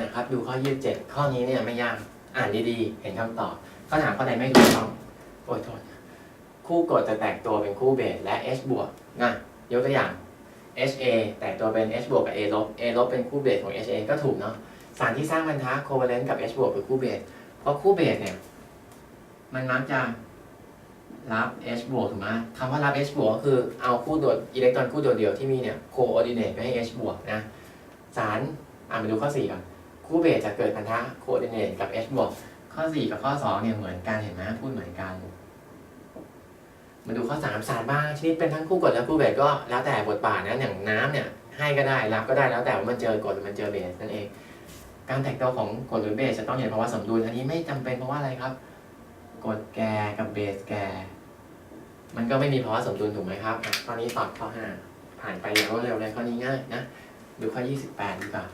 นะครับ ดูข้อ 27 ข้อนี้เนี่ยไม่ยากอ่านดีๆ เห็นคำตอบข้อถามข้อใดไม่ถูกต้องโอ้ยโทษคู่กฎจะแตกตัวเป็นคู่เบสและ h บวกนะยกตัวอย่าง HA แตกตัวเป็น H บวกกับ A ลบ A ลบเป็นคู่เบสของ HA ก็ถูกเนาะสารที่สร้างพันธะโคเวเลนต์กับ H บวกคือคู่เบสเพราะคู่เบสเนี่ย มันมักจะรับ H บวกถูกไหมคำว่ารับ H บวกก็คือเอาคู่โดดอิเล็กตรอนคู่โดดเดียวที่มีเนี่ยโคออร์ดิเนตไปให้ H บวกนะ สารอ่านมาดูข้อ 4 ก่อน คู่เบสจะเกิดพันธะโคออร์ดิเนตกับ H บวกข้อ 4 กับข้อ 2 เนี่ยเหมือนกันเห็นไหมพูดเหมือนกัน มาดูข้อ3สารบ้างชนิดเป็นทั้งคู่กฎและคู่เบสก็แล้วแต่บทบาทนะอย่างน้ำเนี่ยให้ก็ได้รับก็ได้แล้วแต่ว่ามันเจอกฎหรือมันเจอเบสนั่นเอง การแตกตัวของกฎหรือเบสจะต้องอยู่ในภาวะสมดุลอันนี้ไม่จำเป็นเพราะว่าอะไรครับกฎแกกับเบสแกมันก็ไม่มีภาวะสมดุลถูกไหมครับอะข้อนี้ตอบข้อ 5 ผ่านไปอย่างรวดเร็วเลยข้อนี้ง่ายนะดูข้อ 28 ดีกว่า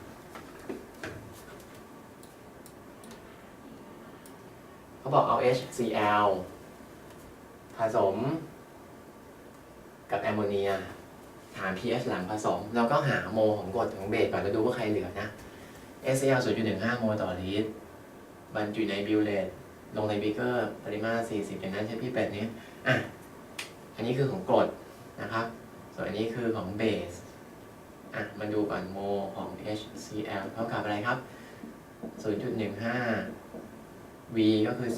เขาบอกเอา HCl ผสม กับแอมโมเนียถา pH หลังผสม แล้วก็หาโมของกรดของเบสก่อนแล้วดูว่าใครเหลือนะ SCl 0.15 โมลต่อลิตร บรรจุในบิวเลตลงในบีเกอร์ปริมาตร 40อย่างนั้นใช่พี่เป็ดนี้อะ อันนี้คือของกรดนะครับ ส่วนอันนี้คือของเบส อะ มาดูก่อนโมของ HCl เท่ากับอะไรครับ 0.15 V ก็คือ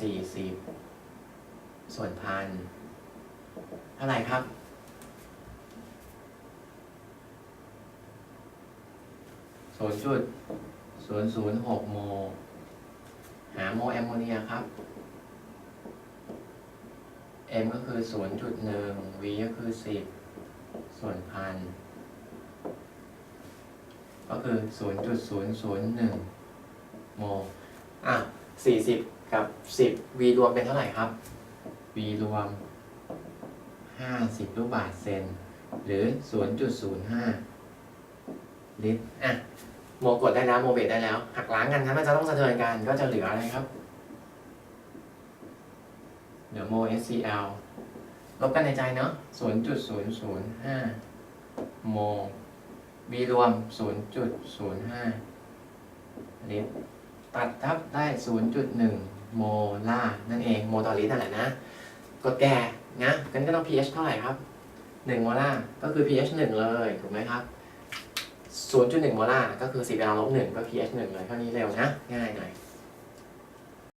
40 ส่วนพันเท่าไหร่ครับ ศูนย์จุดศูนย์ศูนย์หกโม หาโมแอมโมเนียครับ M ก็คือศูนย์จุดหนึ่ง V ก็คือสิบส่วนพัน ก็คือศูนย์จุดศูนย์ศูนย์หนึ่งโม อะสี่สิบ กับสิบ V รวมเป็นเท่าไหร่ครับ V รวมห้าสิบลูกบาศก์เซน หรือศูนย์จุดศูนย์ห้าลิตร อะ โมกดได้แล้ว โมเบตได้แล้ว หักล้างกันนะมันจะต้องสะเทือนกัน ก็จะเหลืออะไรครับ เหลือโม SCl ลบกันในใจเนาะ0.005 โม V รวม 0.05 ลิตร ตัดทับได้ 0.1 โมลาร์นั่นเองโมต่อลิตรนั่นแหละนะกดแก่นะกันก็ต้อง pH เท่าไหร่ครับ1โมลาร์ก็คือ pH 1 เลยถูกไหมครับ 0.1โมลาร์ก็คือ10 l ลบ1ก็ pH 1 เลยเท่านี้เร็วนะ ง่ายหน่อย